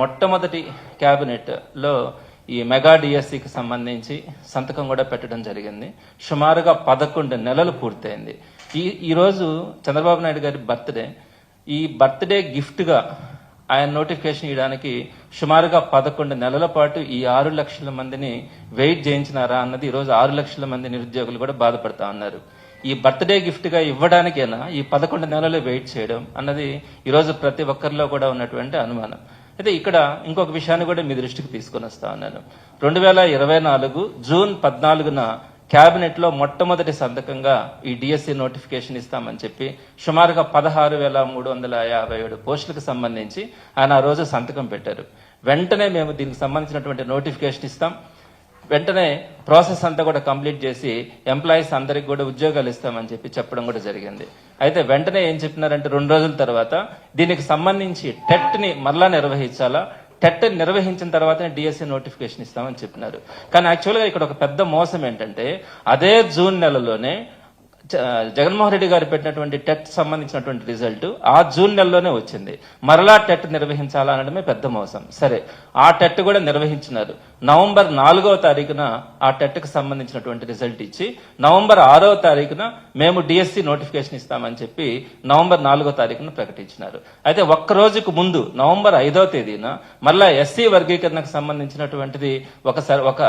మొట్టమొదటి క్యాబినెట్లో ఈ మెగా డిఎస్సికి సంబంధించి సంతకం కూడా పెట్టడం జరిగింది. సుమారుగా పదకొండు నెలలు పూర్తయింది. ఈ ఈరోజు చంద్రబాబు నాయుడు గారి బర్త్డే. ఈ బర్త్డే గిఫ్ట్గా ఆయన నోటిఫికేషన్ ఇవ్వడానికి సుమారుగా పదకొండు నెలల పాటు ఈ ఆరు లక్షల మందిని వెయిట్ చేయించినారా అన్నది ఈరోజు ఆరు లక్షల మంది నిరుద్యోగులు కూడా బాధపడతా ఉన్నారు. ఈ బర్త్డే గిఫ్ట్గా ఇవ్వడానికైనా ఈ పదకొండు నెలలు వెయిట్ చేయడం అన్నది ఈరోజు ప్రతి ఒక్కరిలో కూడా ఉన్నటువంటి అనుమానం. అయితే ఇక్కడ ఇంకొక విషయాన్ని కూడా మీ దృష్టికి తీసుకొని వస్తా ఉన్నాను. రెండు వేల ఇరవై నాలుగు జూన్ పద్నాలుగున కేబినెట్లో మొట్టమొదటి సంతకంగా ఈ డిఎస్సి నోటిఫికేషన్ ఇస్తామని చెప్పి సుమారుగా పదహారు వేల మూడు వందల యాభై ఏడు పోస్టులకు సంబంధించి ఆయన ఆ రోజు సంతకం పెట్టారు. వెంటనే మేము దీనికి సంబంధించినటువంటి నోటిఫికేషన్ ఇస్తాం. వెంటనే ప్రాసెస్ అంతా కూడా కంప్లీట్ చేసి ఎంప్లాయీస్ అందరికి కూడా ఉద్యోగాలు ఇస్తామని చెప్పి చెప్పడం కూడా జరిగింది. అయితే వెంటనే ఏం చెప్పినారంటే రెండు రోజుల తర్వాత దీనికి సంబంధించి టెట్ని మరలా నిర్వహించాలా? టెట్ నిర్వహించిన తర్వాతనే డిఎస్సి నోటిఫికేషన్ ఇస్తామని చెప్పినారు. కానీ యాక్చువల్గా ఇక్కడ ఒక పెద్ద మోసం ఏంటంటే అదే జూన్ నెలలోనే జగన్మోహన్ రెడ్డి గారు పెట్టినటువంటి టెట్ సంబంధించినటువంటి రిజల్ట్ ఆ జూన్ నెలలోనే వచ్చింది. మరలా టెట్ నిర్వహించాలనడమే పెద్ద మోసం. సరే ఆ టెట్ కూడా నిర్వహించినారు. నవంబర్ నాలుగవ తారీఖున ఆ టెట్కు సంబంధించినటువంటి రిజల్ట్ ఇచ్చి నవంబర్ ఆరవ తారీఖున మేము డిఎస్సి నోటిఫికేషన్ ఇస్తామని చెప్పి నవంబర్ నాలుగో తారీఖున ప్రకటించినారు. అయితే ఒక్క రోజుకు ముందు నవంబర్ ఐదవ తేదీన మళ్ళా ఎస్సీ వర్గీకరణకు సంబంధించినటువంటిది ఒకసారి ఒక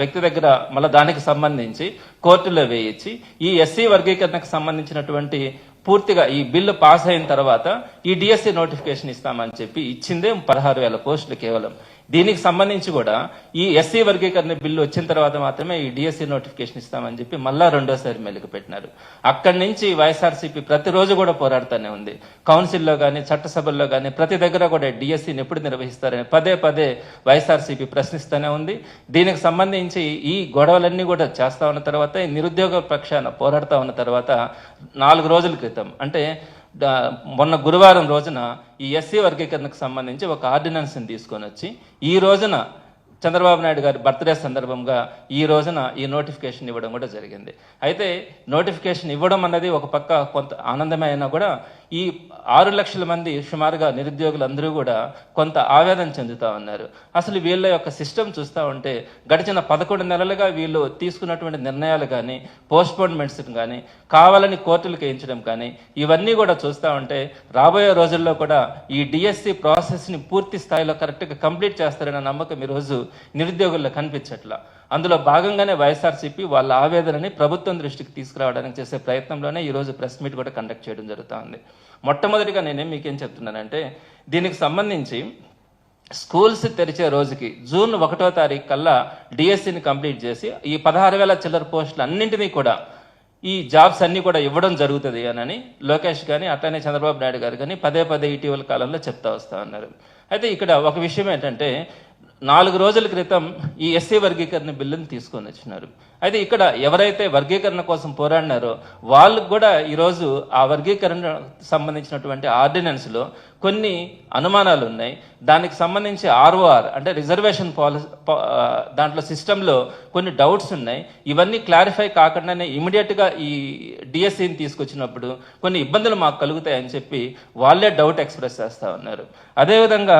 వ్యక్తి దగ్గర మళ్ళీ దానికి సంబంధించి కోర్టులో వేయించి ఈ ఎస్సీ వర్గీకరణకు సంబంధించినటువంటి పూర్తిగా ఈ బిల్లు పాస్ అయిన తర్వాత ఈ డిఎస్సి నోటిఫికేషన్ ఇస్తామని చెప్పి ఇచ్చిందే పదహారు వేల పోస్టులు కేవలం. దీనికి సంబంధించి కూడా ఈ ఎస్సీ వర్గీకరణ బిల్లు వచ్చిన తర్వాత మాత్రమే ఈ డిఎస్సి నోటిఫికేషన్ ఇస్తామని చెప్పి మళ్ళా రెండోసారి మెలుగు పెట్టినారు. అక్కడి నుంచి వైఎస్ఆర్సీపీ ప్రతిరోజు కూడా పోరాడుతూనే ఉంది. కౌన్సిల్లో కానీ చట్టసభల్లో కానీ ప్రతి దగ్గర కూడా డిఎస్సిని ఎప్పుడు నిర్వహిస్తారని పదే పదే వైఎస్ఆర్సీపీ ప్రశ్నిస్తూనే ఉంది. దీనికి సంబంధించి ఈ గొడవలన్నీ కూడా చేస్తా ఉన్న తర్వాత ఈ నిరుద్యోగ పక్షాన పోరాడుతూ ఉన్న తర్వాత నాలుగు రోజుల క్రితం అంటే మొన్న గురువారం రోజున ఈ ఎస్సీ వర్గీకరణకు సంబంధించి ఒక ఆర్డినెన్స్ని తీసుకొని వచ్చి ఈ రోజున చంద్రబాబు నాయుడు గారి బర్త్డే సందర్భంగా ఈ రోజున ఈ నోటిఫికేషన్ ఇవ్వడం కూడా జరిగింది. అయితే నోటిఫికేషన్ ఇవ్వడం అన్నది ఒక పక్క కొంత ఆనందమే అయినా కూడా ఈ ఆరు లక్షల మంది సుమారుగా నిరుద్యోగులందరూ కూడా కొంత ఆవేదన చెందుతా ఉన్నారు. అసలు వీళ్ళ యొక్క సిస్టమ్ చూస్తూ ఉంటే గడిచిన పదకొండు నెలలుగా వీళ్ళు తీసుకున్నటువంటి నిర్ణయాలు కానీ పోస్ట్పోన్మెంట్స్ కానీ కావాలని కోర్టులకు వేయించడం కానీ ఇవన్నీ కూడా చూస్తూ ఉంటే రాబోయే రోజుల్లో కూడా ఈ డిఎస్సి ప్రాసెస్ని పూర్తి స్థాయిలో కరెక్ట్గా కంప్లీట్ చేస్తారనే నమ్మకం ఈరోజు నిరుద్యోగుల్లో కనిపించట్లా. అందులో భాగంగానే వైఎస్ఆర్సీపీ వాళ్ళ ఆవేదనని ప్రభుత్వం దృష్టికి తీసుకురావడానికి చేసే ప్రయత్నంలోనే ఈరోజు ప్రెస్ మీట్ కూడా కండక్ట్ చేయడం జరుగుతుంది. మొట్టమొదటిగా నేనేం మీకేం చెప్తున్నానంటే దీనికి సంబంధించి స్కూల్స్ తెరిచే రోజుకి జూన్ ఒకటో తారీఖు కల్లా డిఎస్సిని కంప్లీట్ చేసి ఈ పదహారు వేల చిల్లర పోస్టులు అన్నింటినీ కూడా ఈ జాబ్స్ అన్నీ కూడా ఇవ్వడం జరుగుతుంది అని లోకేష్ కానీ అట్లనే చంద్రబాబు నాయుడు గారు కానీ పదే పదే ఇటీవల కాలంలో చెప్తా వస్తా ఉన్నారు. అయితే ఇక్కడ ఒక విషయం ఏంటంటే నాలుగు రోజుల క్రితం ఈ ఎస్సీ వర్గీకరణ బిల్లును తీసుకొని వచ్చినారు. అయితే ఇక్కడ ఎవరైతే వర్గీకరణ కోసం పోరాడినారో వాళ్ళకు కూడా ఈరోజు ఆ వర్గీకరణ సంబంధించినటువంటి ఆర్డినెన్స్లో కొన్ని అనుమానాలు ఉన్నాయి దానికి సంబంధించి ఆర్ఓఆర్ అంటే రిజర్వేషన్ పాలసీ దాంట్లో సిస్టంలో కొన్ని డౌట్స్ ఉన్నాయి. ఇవన్నీ క్లారిఫై కాకుండానే ఇమీడియట్గా ఈ డిఎస్సిని తీసుకొచ్చినప్పుడు కొన్ని ఇబ్బందులు మాకు కలుగుతాయని చెప్పి వాళ్ళే డౌట్ ఎక్స్ప్రెస్ చేస్తూ ఉన్నారు. అదేవిధంగా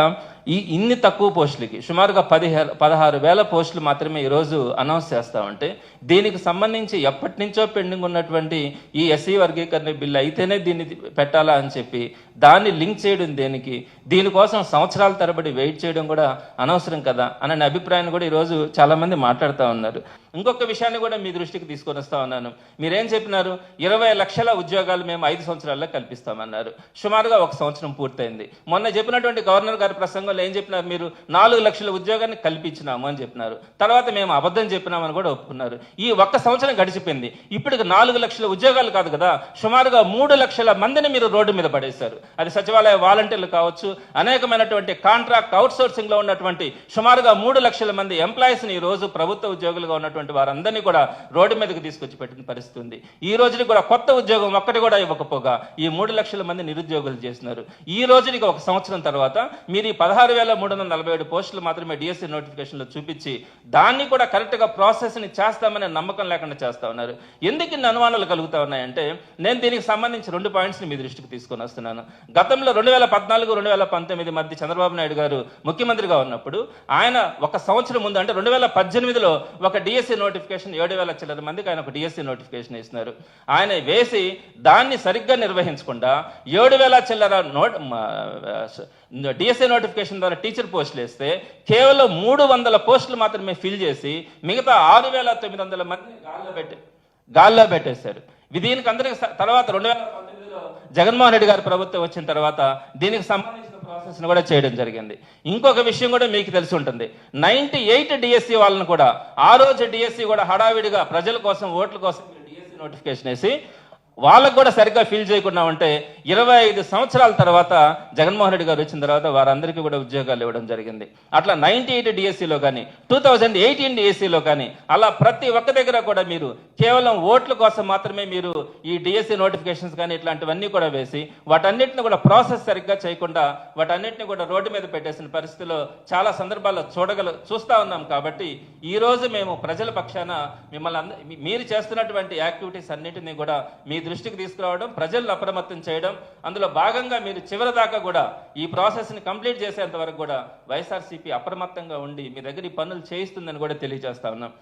ఈ ఇన్ని తక్కువ పోస్టులకి సుమారుగా పదిహేను పదహారు వేల పోస్టులు మాత్రమే ఈరోజు అనౌన్స్ చేస్తా ఉంటే దీనికి సంబంధించి ఎప్పటి నుంచో పెండింగ్ ఉన్నటువంటి ఈ ఎస్సీ వర్గీకరణ బిల్లు అయితేనే దీన్ని పెట్టాలా అని చెప్పి దాన్ని లింక్ చేయడం దేనికి? దీనికోసం సంవత్సరాల తరబడి వెయిట్ చేయడం కూడా అనవసరం కదా? అనే అభిప్రాయాన్ని కూడా ఈరోజు చాలామంది మాట్లాడుతూ ఉన్నారు. ఇంకొక విషయాన్ని కూడా మీ దృష్టికి తీసుకొని వస్తా ఉన్నాను. మీరేం చెప్పినారు? ఇరవై లక్షల ఉద్యోగాలు మేము ఐదు సంవత్సరాల్లో కల్పిస్తామన్నారు. సుమారుగా ఒక సంవత్సరం పూర్తయింది. మొన్న చెప్పినటువంటి గవర్నర్ గారి ప్రసంగంలో ఏం చెప్పినారు మీరు? నాలుగు లక్షల ఉద్యోగాన్ని కల్పించినాము అని చెప్పినారు. తర్వాత మేము అబద్ధం చెప్పినామని కూడా ఒప్పుకున్నారు. ఈ ఒక్క సంవత్సరం గడిచిపోయింది. ఇప్పటికి నాలుగు లక్షల ఉద్యోగాలు కాదు కదా సుమారుగా మూడు లక్షల మందిని మీరు రోడ్డు మీద పడేశారు. అది సచివాలయ వాలంటీర్లు కావచ్చు అనేకమైనటువంటి కాంట్రాక్ట్ అవుట్ సోర్సింగ్లో ఉన్నటువంటి సుమారుగా మూడు లక్షల మంది ఎంప్లాయీస్ని ఈరోజు ఈ రోజు ప్రభుత్వ ఉద్యోగులుగా ఉన్నటువంటి ఉన్నటువంటి వారందరినీ కూడా రోడ్డు మీదకి తీసుకొచ్చి పెట్టిన పరిస్థితి ఉంది. ఈ రోజుని కూడా కొత్త ఉద్యోగం ఒక్కటి కూడా ఇవ్వకపోగా ఈ మూడు లక్షల మంది నిరుద్యోగులు చేస్తున్నారు. ఈ రోజునికి ఒక సంవత్సరం తర్వాత మీరు ఈ పదహారు వేల మూడు వందల నలభై ఏడు పోస్టులు మాత్రమే డిఎస్సి నోటిఫికేషన్లో చూపించి దాన్ని కూడా కరెక్ట్గా ప్రాసెస్ని చేస్తామనే నమ్మకం లేకుండా చేస్తా ఉన్నారు. ఎందుకు ఇన్ని అనుమానాలు కలుగుతా ఉన్నాయంటే నేను దీనికి సంబంధించి రెండు పాయింట్స్ని మీ దృష్టికి తీసుకొని వస్తున్నాను. గతంలో రెండు వేల పద్నాలుగు రెండు వేల పంతొమ్మిది మధ్య చంద్రబాబు నాయుడు గారు ముఖ్యమంత్రిగా ఉన్నప్పుడు ఆయన ఒక సంవత్సరం ముందు అంటే రెండు వేల పద్దెనిమిదిలో ఒక డిఎస్సి నోటిఫికేషన్ ఏడు వేల చిల్లర మందికి ఆయన ఒక డిఎస్సి నోటిఫికేషన్ ఇస్తున్నారు. ఆయన వేసి దాన్ని సరిగ్గా నిర్వహించకుండా ఏడు వేల చిల్లర నోట్ డిఎస్ఏ నోటిఫికేషన్ ద్వారా టీచర్ పోస్టులు వేస్తే కేవలం మూడు వందల పోస్టులు మాత్రమే ఫిల్ చేసి మిగతా ఆరు వేల తొమ్మిది వందల మందిని గాల్లో పెట్టి గాల్లో పెట్టేశారు. దీనికి అందరికి తర్వాత రెండు వేల పంతొమ్మిదిలో జగన్మోహన్ రెడ్డి గారి ప్రభుత్వం వచ్చిన తర్వాత దీనికి సంబంధించి ప్రాసెస్ను కూడా చేయడం జరిగింది. ఇంకొక విషయం కూడా మీకు తెలిసి ఉంటుంది. నైన్టీ ఎయిట్ డిఎస్సి వాళ్ళని కూడా ఆ రోజు డిఎస్సి కూడా హడావిడిగా ప్రజల కోసం ఓట్ల కోసం డిఎస్సి నోటిఫికేషన్ వేసి వాళ్ళకు కూడా సరిగ్గా ఫీల్ చేయకుండా ఉంటే ఇరవై ఐదు సంవత్సరాల తర్వాత జగన్మోహన్ రెడ్డి గారు వచ్చిన తర్వాత వారందరికీ కూడా ఉద్యోగాలు ఇవ్వడం జరిగింది. అట్లా నైన్టీ ఎయిట్ డిఎస్సిలో కానీ టూ థౌజండ్ ఎయిటీన్ డిఎస్సిలో కానీ అలా ప్రతి ఒక్క దగ్గర కూడా మీరు కేవలం ఓట్ల కోసం మాత్రమే మీరు ఈ డిఎస్సి నోటిఫికేషన్స్ కానీ ఇట్లాంటివన్నీ కూడా వేసి వాటన్నిటిని కూడా ప్రాసెస్ సరిగ్గా చేయకుండా వాటన్నిటిని కూడా రోడ్డు మీద పెట్టేసిన పరిస్థితిలో చాలా సందర్భాల్లో చూడగల చూస్తా ఉన్నాం కాబట్టి ఈ రోజు మేము ప్రజల పక్షాన మిమ్మల్ని మీరు చేస్తున్నటువంటి యాక్టివిటీస్ అన్నిటినీ కూడా మీ దృష్టికి తీసుకురావడం ప్రజలను అప్రమత్తం చేయడం అందులో భాగంగా మీరు చివరి దాకా కూడా ఈ ప్రాసెస్ని కంప్లీట్ చేసేంత వరకు కూడా వైఎస్ఆర్సీపీ అప్రమత్తంగా ఉండి మీ దగ్గర ఈ పనులు చేయిస్తుందని కూడా తెలియజేస్తా ఉన్నాం.